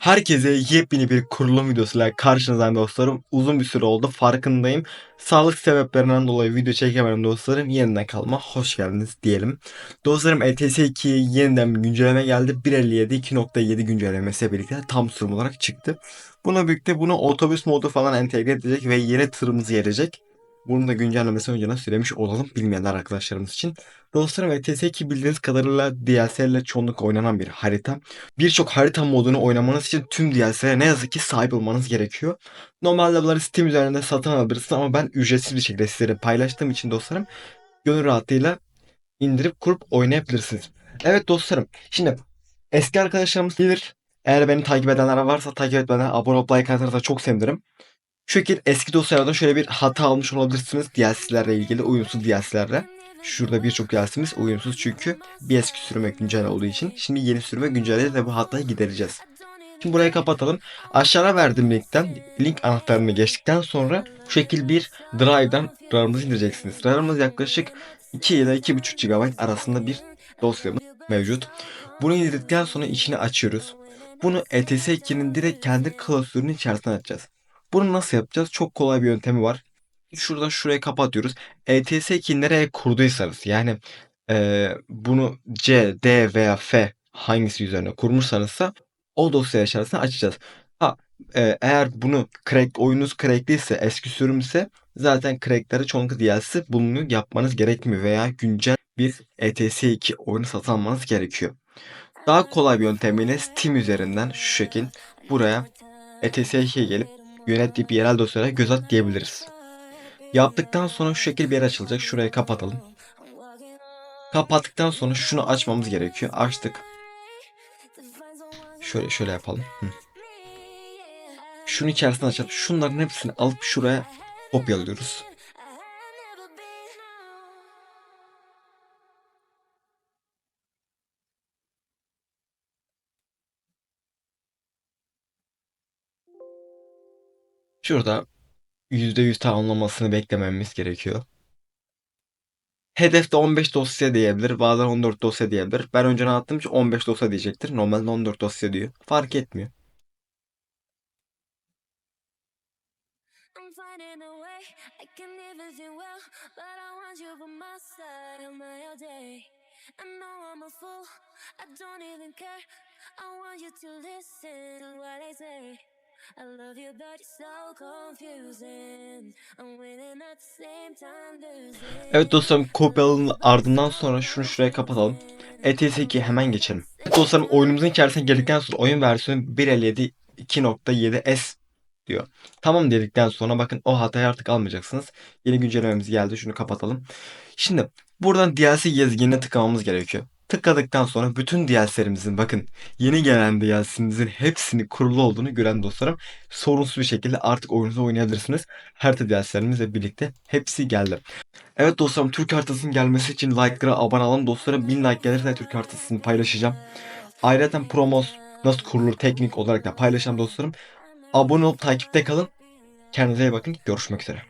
Herkese yepyeni bir kurulum videosuyla karşınızdayım dostlarım. Uzun bir süre oldu farkındayım. Sağlık sebeplerinden dolayı video çekemedim dostlarım. Yeniden kalma hoş geldiniz diyelim. Dostlarım ETS 2'ye yeniden bir güncelleme geldi. 1.57 2.7 güncellemesiyle birlikte tam sürüm olarak çıktı. Buna birlikte bunu otobüs modu falan entegre edecek ve yeni tırımız gelecek. Bunun da güncellemesi önceden söylemiş olalım bilmeyenler arkadaşlarımız için. Dostlarım ETS 2 bildiğiniz kadarıyla DLC ile çoğunlukla oynanan bir harita. Birçok harita modunu oynamanız için tüm DLC'lere ne yazık ki sahip olmanız gerekiyor. Normalde bunları Steam üzerinde satın alabilirsiniz ama ben ücretsiz bir şekilde sizlere paylaştığım için dostlarım gönül rahatlığıyla indirip kurup oynayabilirsiniz. Evet dostlarım şimdi eski arkadaşlarımız bilir. Eğer beni takip edenler varsa takip etmeden abone olup like atarsa çok sevinirim. Şu eski dosyalardan şöyle bir hata almış olabilirsiniz DLC'lerle ilgili uyumsuz DLC'lerle. Şurada birçok DLC'miz uyumsuz çünkü bir eski sürüme güncel olduğu için. Şimdi yeni sürüme güncelledi ve bu hatayı gidereceğiz. Şimdi burayı kapatalım. Aşağıda verdiğim linkten link anahtarını geçtikten sonra şu şekil bir drive'dan RAR'ımızı indireceksiniz. RAR'ımız yaklaşık 2 ile 2.5 GB arasında bir dosyamız mevcut. Bunu indirdikten sonra içini açıyoruz. Bunu ETS 2'nin direkt kendi klasörünün içerisine açacağız. Bunu nasıl yapacağız? Çok kolay bir yöntemi var. Şuradan şuraya kapatıyoruz. ETS 2 nereye kurduysanız yani e, bunu C, D veya F hangisi üzerine kurmuşsanızsa o dosya içerisinde açacağız. Ha e, eğer bunu crack oyununuz crackliyse eski sürümse zaten crackleri çoğunlukla DLC bunu yapmanız gerekmiyor veya güncel bir ETS 2 oyunu satın almanız gerekiyor. Daha kolay bir yöntemiyle Steam üzerinden şu şekil buraya ETS 2'ye gelip yönet deyip yerel dosyalara göz at diyebiliriz. Yaptıktan sonra şu şekil bir yer açılacak. Şurayı kapatalım. Kapattıktan sonra şunu açmamız gerekiyor. Açtık. Şöyle şöyle yapalım. Hı. Şunun içerisine açalım. Şunların hepsini alıp şuraya kopyalıyoruz. Şurada %100 tamamlamasını beklememiz gerekiyor. Hedefte 15 dosya diyebilir. Bazen 14 dosya diyebilir. Ben önceden attığım için 15 dosya diyecektir. Normalde 14 dosya diyor. Fark etmiyor. I know I'm a fool. I don't even care. I want you to listen to what I say. I love you, but it's so confusing. I'm winning at the same time losing. Evet dostlarım kopyalanın ardından sonra şunu şuraya kapatalım. ETS 2 hemen geçelim. Evet dostlarım oyunumuzun içerisine girdikten sonra oyun versiyonu 1.57 2.7s diyor. Tamam dedikten sonra bakın o hatayı artık almayacaksınız. Yeni güncellememiz geldi. Şunu kapatalım. Şimdi buradan DLC gezginine tıklamamız gerekiyor. Tıkladıktan sonra bütün DLC'lerimizin bakın yeni gelen DLC'mizin hepsini kurulu olduğunu gören dostlarım sorunsuz bir şekilde artık oyununuzu oynayabilirsiniz. Harita DLC'lerimizle birlikte hepsi geldi. Evet dostlarım Türk haritasının gelmesi için like'lara abone olun dostlarım. 1000 like gelirse Türk haritasını paylaşacağım. Ayrıca promos nasıl kurulur teknik olarak da paylaşacağım dostlarım. Abone olup takipte kalın. Kendinize iyi bakın. Görüşmek üzere.